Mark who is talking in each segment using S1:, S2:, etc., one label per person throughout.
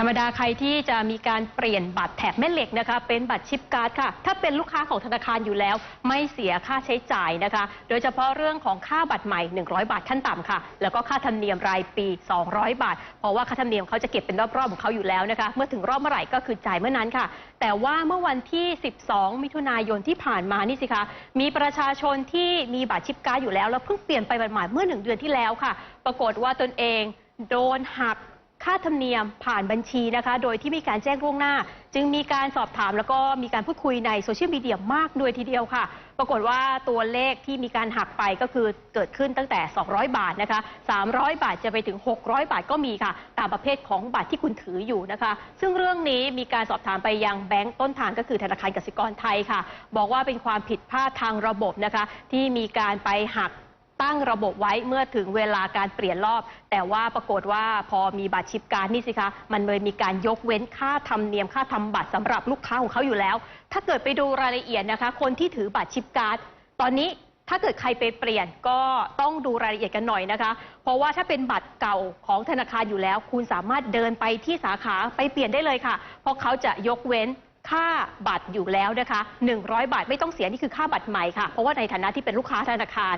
S1: ธรรมดาใครที่จะมีการเปลี่ยนบัตรแถบแม่เหล็กนะคะ เป็นบัตรชิปการ์ดค่ะ ถ้าเป็นลูกค้าของธนาคารอยู่แล้ว ไม่เสียค่าใช้จ่ายนะคะ โดยเฉพาะเรื่องของค่าบัตรใหม่ 100 บาทขั้นต่ำค่ะ แล้วก็ค่าธรรมเนียมรายปี 200 บาท เพราะว่าค่าธรรมเนียมเขาจะเก็บเป็นรอบๆของเขาอยู่แล้วนะคะ เมื่อถึงรอบเมื่อไหร่ก็คือจ่ายเมื่อนั้นค่ะ แต่ว่าเมื่อวันที่ 12 มิถุนายนที่ผ่านมานี่สิคะมีประชาชนที่มีบัตรชิปการ์ดอยู่แล้วแล้วเพิ่งเปลี่ยนไปใหมาดๆเมื่อหนึ่งเดือนที่แล้วค่ะ ปรากฏว่าตนเอง โดนหัก ค่าธรรมเนียมผ่านบัญชีนะคะ โดยที่มีการแจ้งล่วงหน้า จึงมีการสอบถามแล้วก็มีการพูดคุยในโซเชียลมีเดียมากด้วยทีเดียวค่ะ ปรากฏว่าตัวเลขที่มีการหักไปก็คือเกิดขึ้นตั้งแต่ 200 บาทนะคะ 300 บาทจะไปถึง 600 บาทก็มีค่ะ ตามประเภทของบัตรที่คุณถืออยู่นะคะ ซึ่งเรื่องนี้มีการสอบถามไปยังแบงก์ต้นทางก็คือธนาคารกสิกรไทยค่ะ บอกว่าเป็นความผิดพลาดทางระบบนะคะ ที่มีการไปหัก ตั้งระบบไว้เมื่อถึงเวลาการเปลี่ยนรอบ แต่ว่าปรากฏว่าพอมีบัตรชิปการดนี่สิคะ มันเลยมีการยกเว้นค่าธรรมเนียมค่าทำบัตรสำหรับลูกค้าของเขาอยู่แล้ว ถ้าเกิดไปดูรายละเอียดนะคะ คนที่ถือบัตรชิปการ์ดตอนนี้ถ้าเกิดใครไปเปลี่ยนก็ต้องดูรายละเอียดกันหน่อยนะคะ เพราะว่าถ้าเป็นบัตรเก่าของธนาคารอยู่แล้ว คุณสามารถเดินไปที่สาขาไปเปลี่ยนได้เลยค่ะ เพราะเขาจะยกเว้นค่าบัตรอยู่แล้วนะคะ 100 บาทไม่ต้องเสียนี่คือค่าบัตรใหม่ค่ะ เพราะว่าในฐานะที่เป็นลูกค้าธนาคาร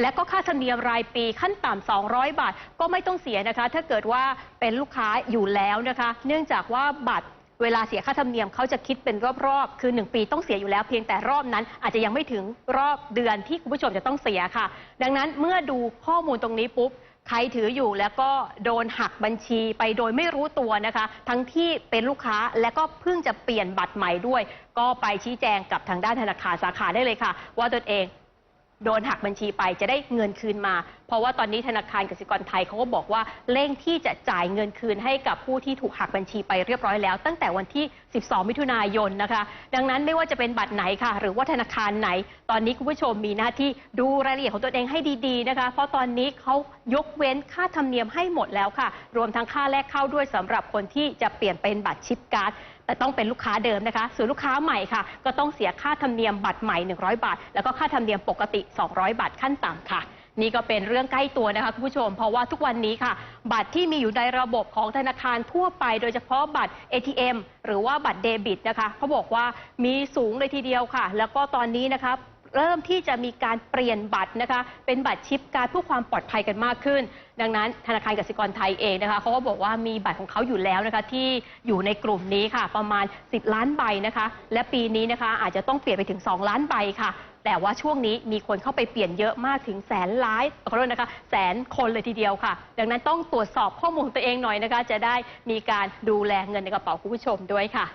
S1: และก็ค่าธรรมเนียมรายปีขั้นต่ำ200 บาท ก็ไม่ต้องเสียนะคะ ถ้าเกิดว่าเป็นลูกค้าอยู่แล้วนะคะ เนื่องจากว่าบัตรเวลาเสียค่าธรรมเนียมเขาจะคิดเป็นรอบๆ คือ 1 ปีต้องเสียอยู่แล้วเพียงแต่รอบนั้น อาจจะยังไม่ถึงรอบเดือนที่คุณผู้ชมจะต้องเสียค่ะ ดังนั้นเมื่อดูข้อมูลตรงนี้ปุ๊บ ใครถืออยู่แล้วก็โดนหักบัญชีไปโดยไม่รู้ตัวนะคะ ทั้งที่เป็นลูกค้าและก็เพิ่งจะเปลี่ยนบัตรใหม่ด้วย ก็ไปชี้แจงกับทางด้านธนาคารสาขาได้เลยค่ะ ว่าตนเอง โดนหักบัญชีไปจะได้เงินคืนมา เพราะว่าตอนนี้ธนาคารกสิกรไทยเขาก็บอกว่าเร่งที่จะจ่ายเงินคืนให้กับผู้ที่ถูกหักบัญชีไปเรียบร้อยแล้ว ตั้งแต่วันที่ 12 มิถุนายนนะคะ ดังนั้นไม่ว่าจะเป็นบัตรไหนค่ะ หรือว่าธนาคารไหน ตอนนี้คุณผู้ชมมีหน้าที่ดูรายละเอียดของตัวเองให้ดีๆนะคะ เพราะตอนนี้เขายกเว้นค่าธรรมเนียมให้หมดแล้วค่ะ รวมทั้งค่าแลกเข้าด้วยสำหรับคนที่จะเปลี่ยนเป็นบัตรชิปการ์ดแต่ต้องเป็นลูกค้าเดิมนะคะ ส่วนลูกค้าใหม่ค่ะ ก็ต้องเสียค่าธรรมเนียมบัตรใหม่ 100 บาท แล้วก็ค่าธรรมเนียมปกติ200 บาทขั้นต่ำค่ะ นี่ก็เป็นเรื่องใกล้ตัวนะคะคุณผู้ชม เพราะว่าทุกวันนี้ค่ะ บัตรที่มีอยู่ในระบบของธนาคารทั่วไป โดยเฉพาะบัตร ATM หรือว่าบัตรเดบิตนะคะเขาบอกว่ามีสูงเลยทีเดียวค่ะ แล้วก็ตอนนี้นะคะ เริ่มที่จะมีการเปลี่ยนบัตรนะคะ เป็นบัตรชิปการเพื่อความปลอดภัยกันมากขึ้น ดังนั้นธนาคารกสิกรไทยเองนะคะเขาก็บอกว่ามีบัตรของเขาอยู่แล้วนะคะ ที่อยู่ในกลุ่มนี้ค่ะ ประมาณ 10 ล้านใบนะคะ และปีนี้นะคะอาจจะต้องเปลี่ยนไปถึง 2 ล้านใบค่ะ แต่ว่าช่วงนี้มีคนเข้าไปเปลี่ยนเยอะมากถึงแสนล้านขอโทษนะคะ แสนคนเลยทีเดียวค่ะ ดังนั้นต้องตรวจสอบข้อมูลของตัวเองหน่อยนะคะ จะได้มีการดูแลเงินในกระเป๋าคุณผู้ชมด้วยค่ะ